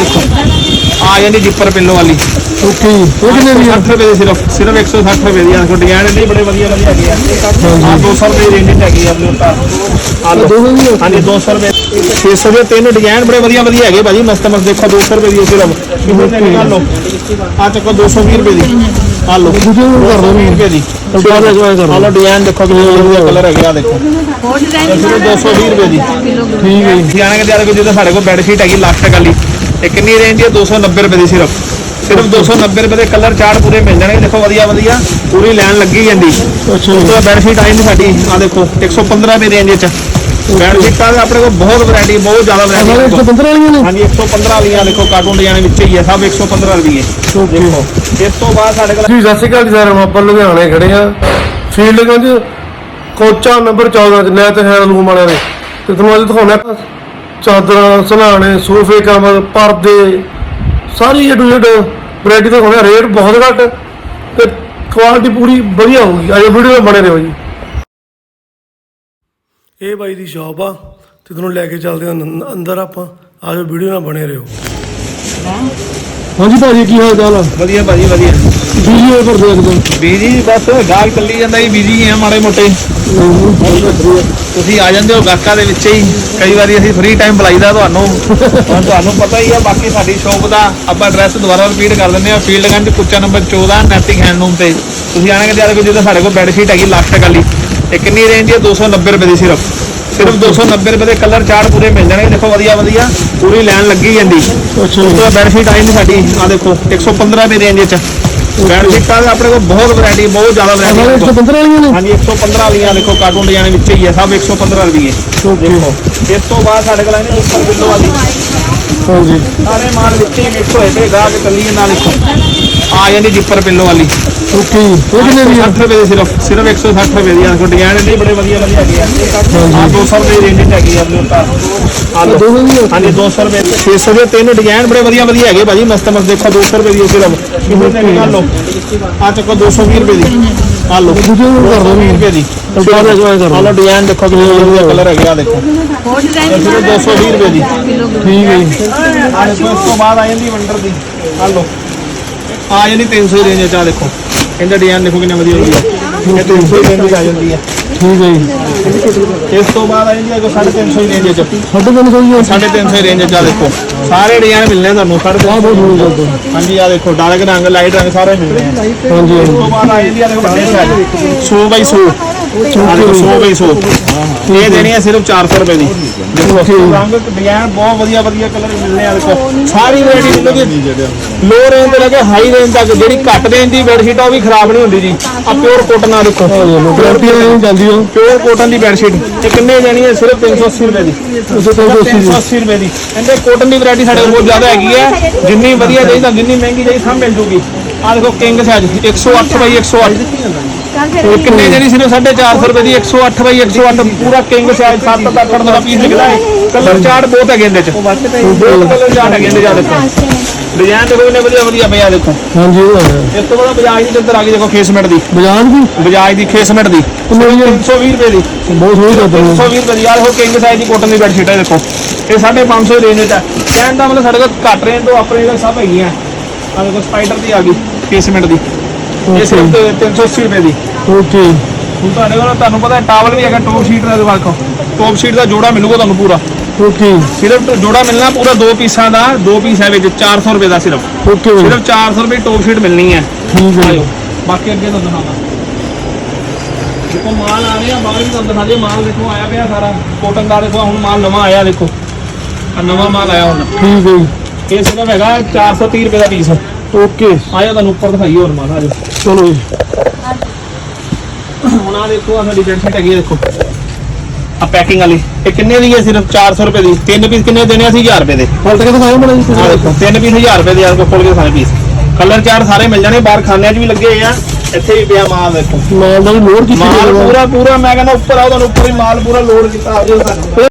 ਦੇਖੋ। ਆ ਜਾਂਦੀ ਜਿੱਪਰ ਪਿੱਲੋ ਵਾਲੀ। ਓਕੇ ਇਹ ਕਿੰਨੇ ਦੀ ਆ? 60 ਰੁਪਏ ਦੀ ਸਿਰਫ ਸਿਰਫ 160 ਰੁਪਏ ਦੀ ਆ। ਦੇਖੋ ਡਿਜ਼ਾਈਨ ਇਹਦੇ ਬੜੇ ਵਧੀਆ ਵਧੀਆ ਹੈਗੇ ਆ। ਆ 200 ਰੁਪਏ ਦੀ ਰੇਂਜ ਹੈਗੀ ਆ ਆਪਣੇ ਆ ਆ? ਹਾਂਜੀ 200 ਰੁਪਏ। 600 ਦੇ ਤਿੰਨ ਡਿਜ਼ਾਈਨ ਬੜੇ ਵਧੀਆ ਵਧੀਆ ਹੈਗੇ ਭਾਜੀ। ਮਸਤ ਮਸਤ ਦੇਖੋ 200 ਰੁਪਏ ਦੀ ਸਿਰਫ। ਕਿਹੋ ਜਿਹੀ ਗੱਲ ਲਓ। ਆ ਚੱਕੋ 220 ਰੁਪਏ ਦੀ। ਆ ਲਓ। ਦੂਜੇ ਨੂੰ ਕਰ ਦੋ 220 ਰੁਪਏ ਦੀ। ਉਲਟਾ ਦੇ ਜਵਾਏ ਕਰ ਆ ਲਓ ਡਿਜ਼ਾਈਨ ਦੇਖੋ ਕਿੰਨੇ ਵਧੀਆ ਕਲਰ ਹੈਗੇ ਆ ਦੇਖੋ। ਇਹ ਸਿਰਫ 220 ਰੁਪਏ ਦੀ। ਠੀਕ ਹੈ ਜੀ। ਸਿਆਣੇ ਕੇ ਜ਼ਿਆਦਾ ਕੋਈ ਜਿੱਦਾਂ ਸਾਡੇ ਕੋਲ ਬੈੱਡ ਸ਼ੀਟ ਹੈਗੀ ਲਾਸਟਿਕ ਵਾਲੀ। ਇਹ ਕਿੰਨੀ ਰੇਂਜ ਦੀ ਹੈ 290 ਰੁਪਏ ਦੀ ਸਿਰਫ। ਸਿਰਫ 290 ਰੁਪਏ ਦੇ ਕਲਰ ਚਾਰਟ ਪੂਰੇ ਮਿਲ ਜਾਣਗੇ। ਦੇਖੋ ਵਧੀਆ ਵਧੀਆ। ਪੂਰੀ ਲਾਈਨ ਲੱਗੀ ਜਾਂਦੀ। ਅੱਛਾ। ਉਸ ਤੋਂ ਬੈੱਡ ਸ਼ੀਟ ਆਈ ਨਹੀਂ ਸਾਡੀ। ਆ ਦੇਖੋ 115 ਰੁਪਏ ਰੇਂਜ ਵਿੱਚ ਬੈੱਡ ਸ਼ੀਟਾਂ ਦੇ ਆਪਣੇ ਕੋਲ ਬਹੁਤ ਵੈਰਾਈਟੀ ਬਹੁਤ ਜ਼ਿਆਦਾ ਵੈਰਾਈਟੀ 115 ਵਾਲੀਆਂ ਨੇ? ਹਾਂਜੀ 115 ਵਾਲੀਆਂ ਦੇਖੋ ਕਾਰਟੂਨ ਡਿਜ਼ਾਈਨ ਵਿੱਚ ਹੀ ਹੈ ਸਭ 115 ਰੁਪਏ ਦੇਖੋ ਇਸ ਤੋਂ ਬਾਅਦ ਸਾਡੇ ਕੋਲ ਜੀ ਸਤਿ ਸ਼੍ਰੀ ਅਕਾਲ ਜੀ ਸਾਰਿਆਂ ਨੂੰ। ਆਪਾਂ ਲੁਧਿਆਣੇ ਖੜੇ ਆ ਫੀਲਡ ਗੰਜ ਕੋਚਾ ਨੰਬਰ 14 ਚ। ਨੈਤ ਹੈ ਰੂਮ ਵਾਲਿਆਂ ਨੇ। ਤੇ ਤੁਹਾਨੂੰ ਅੱਜ ਦਿਖਾਉਣਾ ਚਾਦਰਾਂ ਸਲਾਣੇ ਸੋਫੇ ਕਮਰ ਪਰਦੇ ਸਾਰੀ ਏ ਟੂ ਜ਼ੈਡ ਵੈਰਾਈਟੀ ਦਿਖਾਉਣਾ ਰੇਟ ਬਹੁਤ ਘੱਟ ਤੇ ਕੁਆਲਿਟੀ ਪੂਰੀ ਵਧੀਆ ਹੋਊਗੀ। ਅਜੇ ਵੀਡੀਓ ਬਣੇ ਰਹੋ ਜੀ। ਇਹ ਬਾਈ ਦੀ ਸ਼ਾਪ ਆ ਤੇ ਤੁਹਾਨੂੰ ਲੈ ਕੇ ਚੱਲਦੇ ਹਾਂ ਅੰਦ- ਅੰਦਰ ਆਪਾਂ। ਆਜੋ ਵੀਡੀਓ ਨਾਲ ਬਣੇ ਰਹੋ। ਹਾਂਜੀ ਭਾਜੀ ਕੀ ਹਾਲ ਚਾਲ ਆ? ਵਧੀਆ ਭਾਜੀ ਵਧੀਆ। ਬੀਜੀ ਹੋਏ ਪਰ ਦੇਖਦੇ ਬੀਜੀ ਬਸ ਗਾਹਕ ਚੱਲੀ ਜਾਂਦਾ ਜੀ ਬੀਜੀ ਆ ਮਾੜੇ ਮੋਟੇ। ਤੁਸੀਂ ਆ ਜਾਂਦੇ ਹੋ ਗਾਹਕਾਂ ਦੇ ਵਿੱਚ ਹੀ। ਕਈ ਵਾਰੀ ਅਸੀਂ ਫ੍ਰੀ ਟਾਈਮ ਬੁਲਾਈਦਾ ਤੁਹਾਨੂੰ। ਹੁਣ ਤੁਹਾਨੂੰ ਪਤਾ ਹੀ ਆ ਬਾਕੀ ਸਾਡੀ ਸ਼ੌਪ ਦਾ ਆਪਾਂ ਐਡਰੈਸ ਦੁਬਾਰਾ ਰਿਪੀਟ ਕਰ ਦਿੰਦੇ ਆ ਫੀਲਡਗੰਜ ਕੁੱਚਾ ਨੰਬਰ 14 ਨੈਟਿਕ ਹੈਂਡਲੂਮ ਤੇ। ਤੁਸੀਂ ਆਣਗੇ ਜ਼ਿਆਦਾ ਕੋਈ ਜਿੱਦਾਂ ਸਾਡੇ ਕੋਲ ਬੈੱਡ ਸ਼ੀਟ ਹੈਗੀ ਲਾਸਟਿਕ ਵਾਲੀ ਇਹ ਕਿੰਨੀ ਰੇਂਜ ਹੈ 290 ਰੁਪਏ ਦੀ ਸਿਰਫ। ਸਿਰਫ 290 ਰੁਪਏ ਦੇ ਕਲਰ ਚਾਰਟ ਪੂਰੇ ਮਿਲ ਜਾਣਗੇ। ਦੇਖੋ ਵਧੀਆ ਵਧੀਆ। ਪੂਰੀ ਲਾਈਨ ਲੱਗੀ ਜਾਂਦੀ। ਅੱਛਾ। ਬੈੱਡ ਸ਼ੀਟ ਆਈ ਨਹੀਂ ਸਾਡੀ। ਆ ਦੇਖੋ 115 ਰੁਪਏ ਰੇਂਜ ਵਿੱਚ ਬੈੱਡ ਸ਼ੀਟਾਂ ਆਪਣੇ ਕੋਲ ਬਹੁਤ ਵੈਰਾਈਟੀ ਬਹੁਤ ਜ਼ਿਆਦਾ ਵੈਰਾਈਟੀ 115 ਵਾਲੀਆਂ ਨੇ। ਹਾਂਜੀ 115 ਵਾਲੀਆਂ ਦੇਖੋ ਕਾਰਟੂਨ ਡਿਜ਼ਾਈਨ ਵਿੱਚ ਹੀ ਹੈ ਸਭ 115 ਰੁਪਏ ਦੇਖੋ ਇਸ ਤੋਂ ਬਾਅਦ ਸਾਡੇ ਕੋਲ ਆਨੇ ਉੱਪਰ ਕਿਲੋ ਵਾਲੀ। ਹਾਂਜੀ। ਸਾਰੇ ਮਾਲ ਵਿੱਚ ਹੀ ਮਿਕਸ ਹੋਏ ਤੇ ਗਾਹਕ ਕੱਲੀ ਨਾਲ ਦੇਖੋ ਆ ਜਾਂਦੀ ਜਿੱਪਰ ਪਿੱਲੋ ਵਾਲੀ। ਓਕੇ ਇਹ ਕਿੰਨੇ ਦੀ ਆ 60 ਰੁਪਏ ਦੀ ਸਿਰਫ ਸਿਰਫ 160 ਰੁਪਏ ਦੀ ਆ। ਦੇਖੋ ਡਿਜ਼ਾਈਨ ਇਹਦੇ ਬੜੇ ਵਧੀਆ ਵਧੀਆ ਹੈਗੇ ਆ। ਆ 200 ਰੁਪਏ ਦੀ ਰੇਂਜ ਹੈਗੀ ਆ ਆਪਣੇ ਉੱਪਰ। ਆ ਦੋ ਸੌ ਦੀ ਆ? ਹਾਂਜੀ 200 ਰੁਪਏ 600 ਦੇ ਤਿੰਨ ਡਿਜ਼ਾਈਨ ਬੜੇ ਵਧੀਆ ਵਧੀਆ ਹੈਗੇ ਭਾਜੀ। ਮਸਤ ਮਸਤ ਦੇਖੋ 200 ਰੁਪਏ ਦੀ ਸਿਰਫ। ਕਿਹੋ ਜਿਹੀ ਗੱਲ ਲਓ। ਆ ਚੱਕੋ 220 ਰੁਪਏ ਦੀ। ਆ ਲਓ। ਦੂਜੇ ਨੂੰ ਕਰ ਦੋ 220 ਰੁਪਏ ਦੀ। ਉਲਟਾ ਦੇ ਜਵਾਏ ਕਰ ਆ ਲਓ ਡਿਜ਼ਾਈਨ ਦੇਖੋ ਕਿੰਨੇ ਵਧੀਆ ਕਲਰ ਹੈਗੇ ਆ ਦੇਖੋ। ਇਹ ਸਿਰਫ 220 ਰੁਪਏ ਦੀ। ਠੀਕ ਹੈ ਜੀ। ਆ ਦੇਖੋ ਇਸ ਤੋਂ ਬਾਅਦ ਆ ਜਾਂਦੀ ਵੰਡਰ ਦੀ। ਆ ਲਓ। ਆ ਜਾਂਦੀ 300 ਰੇਂਜ ਚ ਆ ਦੇਖੋ। ਇਹਦਾ ਡਿਜ਼ਾਈਨ ਦੇਖੋ ਕਿੰਨਾ ਵਧੀਆ ਵਧੀਆ ਇਹ 300 ਰੇਂਜ ਆ ਜਾਂਦੀ ਹੈ ਠੀਕ ਹੈ ਜੀ। ਇਸ ਤੋਂ ਬਾਅਦ ਆ ਜਾਂਦੀ ਹੈ ਕੋਈ 350 ਰੇਂਜ ਚ। ਸਾਡੇ ਕੋਲ ਕੋਈ ਆ। 350 ਰੇਂਜ ਚ ਆ ਦੇਖੋ। ਸਾਰੇ ਡਿਜ਼ਾਈਨ ਮਿਲਨੇ ਆ ਤੁਹਾਨੂੰ ਬਹੁਤ 350 ਬਹੁਤ ਚੱਲਦਾ ਹਾਂਜੀ ਆ ਦੇਖੋ ਡਾਰਕ ਰੰਗ ਲਾਈਟ ਰੰਗ ਸਾਰੇ ਮਿਲਨੇ ਆ। ਹਾਂਜੀ ਇਸ ਤੋਂ ਬਾਅਦ ਆ ਜਾਂਦੀ ਹੈ ਦੇਖੋ ਵੱਡੇ ਸਾਈਜ਼ 100 ਬਾਈ 100 ਆ ਦੇਖੋ 100 ਬਾਈ 100 ਇਹ ਦੇਣੀ ਹੈ ਸਿਰਫ 400 ਰੁਪਏ ਦੀ। ਦੇਖੋ ਰੰਗ ਡਿਜ਼ਾਈਨ ਬਹੁਤ ਵਧੀਆ ਵਧੀਆ ਕਲਰ ਮਿਲਨੇ ਆ ਦੇਖੋ। ਸਾਰੀ ਵੈਰਾਈਟੀ ਮਿਲੂਗੀ। ਲੋ ਰੇਂਜ ਤੋਂ ਲੈ ਕੇ ਹਾਈ ਰੇਂਜ ਤੱਕ ਜਿਹੜੀ ਘੱਟ ਰੇਂਜ ਦੀ ਬੈੱਡ ਸ਼ੀਟ ਆ ਉਹ ਵੀ ਖਰਾਬ ਨਹੀਂ ਹੁੰਦੀ ਜੀ। ਆ ਪਿਓਰ ਕੋਟਨ ਆ ਦੇਖੋ। ਗਾਰੰਟੀ ਨਹੀਂ ਜਾਂਦੀ ਉਹ ਪਿਓਰ ਕੋਟਨ ਦੀ ਬੈੱਡ ਸ਼ੀਟ ਇਹ ਕਿੰਨੇ ਜਾਣੀ ਹੈ? ਸਿਰਫ 380 ਰੁਪਏ ਦੀ। ਉਸੇ ਤੋਂ ਉਸੇ 380 ਰੁਪਏ ਦੀ। ਕਹਿੰਦੇ ਕੋਟਨ ਦੀ ਵੈਰਾਈਟੀ ਸਾਡੇ ਕੋਲ ਬਹੁਤ ਜ਼ਿਆਦਾ ਹੈਗੀ ਹੈ। ਜਿੰਨੀ ਵਧੀਆ ਚਾਹੀਦਾ ਜਿੰਨੀ ਮਹਿੰਗੀ ਚਾਹੀਦੀ ਸਭ ਮਿਲ ਜੂਗੀ। ਆ ਦੇਖੋ ਕਿੰਗ ਸਾਈਜ਼ 108 ਬਾਈ 108 ਇਹ ਕਿੰਨੇ ਜਿਹੜੀ ਸਿਰਫ 450 ਰੁਪਏ ਦੀ 108 ਬਾਈ 108 ਪੂਰਾ ਕਿੰਗ ਸਾਈਜ਼ 7 ਤੱਕ ਦਾ ਪੀਸ ਨਿਕਲਦਾ ਹੈ। ਕਲਰ ਚਾਰਟ ਬਹੁਤ ਹੈਗੇ ਇਹਦੇ ਚ। ਬਹੁਤ ਕਲਰ ਚਾਰਟ ਹੈਗੇ ਇਹਦੇ ਦੇਖੋ। ਡਿਜ਼ਾਈਨ ਦੇਖੋ ਕਿੰਨੇ ਵਧੀਆ ਵਧੀਆ ਪਿਆ ਦੇਖੋ ਹਾਂਜੀ ਉਹ ਹੈ। ਇਸ ਤੋਂ ਬਾਅਦ ਬਜਾਜ ਦੀ ਚੱਦਰ ਆ ਗਈ ਦੇਖੋ ਖੇਸਮੈਂਟ ਦੀ। ਬਜਾਨ ਦੀ? ਬਜਾਜ ਦੀ ਖੇਸਮੈਂਟ ਦੀ। ਕਿੰਨੇ ਦੀ ਆ? 320 ਰੁਪਏ ਦੀ। ਬਹੁਤ ਸੋਹਣੀ ਹੈ। 120 ਰੁਪਏ ਦੀ। ਯਾਰ ਉਹ ਕਿੰਗ ਸਾਈਜ਼ ਦੀ ਕੋਟਨ ਦੀ ਬੈੱਡ ਸ਼ੀਟ ਹੈ ਦੇਖੋ। ਇਹ 550 ਰੇਂਜ ਵਿੱਚ ਹੈ। ਕਹਿਣ ਦਾ ਮਤਲਬ ਸਾਡੇ ਕੋਲ ਘੱਟ ਰੇਂਜ ਤੋਂ ਆਪਣੇ ਕੋਲ ਸਭ ਹੈਗੀਆਂ। ਆ ਦੇਖੋ ਸਪਾਈਡਰ ਦੀ ਆ ਗਈ ਕੇਸਮੈਂਟ ਦੀ। ਇਹ ਸਿਰਫ 380 ਰੁਪਏ ਦੀ। ਓਕੇ ਹੁਣ ਤੁਹਾਡੇ ਕੋਲ ਤੁਹਾਨੂੰ ਪਤਾ ਟਾਵਲ ਵੀ ਹੈਗਾ ਟੌਪ ਸ਼ੀਟ ਦਾ ਦੇਖੋ ਟੌਪ ਸ਼ੀਟ ਦਾ ਜੋੜਾ ਮਿਲੂਗਾ ਤੁਹਾਨੂੰ ਪੂਰਾ। ਓਕੇ ਸਿਰਫ ਜੋੜਾ ਮਿਲਣਾ ਪੂਰਾ ਦੋ ਪੀਸਾਂ ਦਾ ਦੋ ਪੀਸ ਹੈ ਵਿੱਚ 400 ਰੁਪਏ ਦਾ ਸਿਰਫ। ਓਕੇ ਸਿਰਫ 400 ਰੁਪਏ ਟੌਪ ਸ਼ੀਟ ਮਿਲਣੀ ਹੈ। ਠੀਕ ਹੈ। ਬਾਕੀ ਅੱਗੇ ਤੁਹਾਨੂੰ ਦਿਖਾਵਾਂ। ਦੇਖੋ ਮਾਲ ਆ ਰਿਹਾ ਬਾਹਰ ਵੀ ਤੁਹਾਨੂੰ ਦਿਖਾ ਦੇ ਮਾਲ ਦੇਖੋ ਆਇਆ ਪਿਆ ਸਾਰਾ। ਕੋਟਨ ਦਾ ਦੇਖੋ ਹੁਣ ਮਾਲ ਨਵਾਂ ਆਇਆ ਦੇਖੋ। ਆ ਨਵਾਂ ਮਾਲ ਆਇਆ ਹੁਣ। ਠੀਕ ਹੈ ਇਹ ਸਿਰਫ ਹੈਗਾ 430 ਰੁਪਏ ਦਾ ਪੀਸ ਓਕੇ ਆਇਆ ਤੁਹਾਨੂੰ ਉੱਪਰ ਦਿਖਾਈਏ ਹੋਰ ਮਾਲ ਆਜੋ ਚਲੋ ਜੀ। ਹੁਣ ਆ ਦੇਖੋ ਆ ਸਾਡੀ ਬੈਡਸ਼ੀਟ ਹੈਗੀ ਦੇਖੋ। ਆ ਪੈਕਿੰਗ ਵਾਲੀ। ਇਹ ਕਿੰਨੇ ਦੀ ਹੈ ਸਿਰਫ? 400 ਰੁਪਏ ਦੀ। ਤਿੰਨ ਪੀਸ ਕਿੰਨੇ ਦੇਣੇ ਅਸੀਂ? 1000 ਰੁਪਏ ਦੇ। ਪਲਟ ਕੇ ਦਿਖਾਓ ਮੜਾ ਜੀ ਆ ਦੇਖੋ ਤਿੰਨ ਪੀਸ 1000 ਰੁਪਏ ਦੇ ਆ ਖੋਲ ਕੇ ਸਾਰੇ ਪੀਸ ਕਲਰ ਚਾਰ ਸਾਰੇ ਮਿਲ ਜਾਣੇ ਬਾਹਰ ਖਾਨਿਆਂ 'ਚ ਵੀ ਲੱਗੇ ਹੋਏ ਆ। ਇੱਥੇ ਵੀ ਪਿਆ ਮਾਲ ਦੇਖੋ। ਮਾਲ ਦਾ ਵੀ ਲੋਡ ਕੀਤੀ ਮਾਲ। ਪੂਰਾ ਪੂਰਾ ਮੈਂ ਕਹਿੰਦਾ ਉੱਪਰ ਆਓ ਤੁਹਾਨੂੰ ਉੱਪਰ ਹੀ ਮਾਲ ਪੂਰਾ ਲੋਡ ਕੀਤਾ। ਆ ਜਾਓ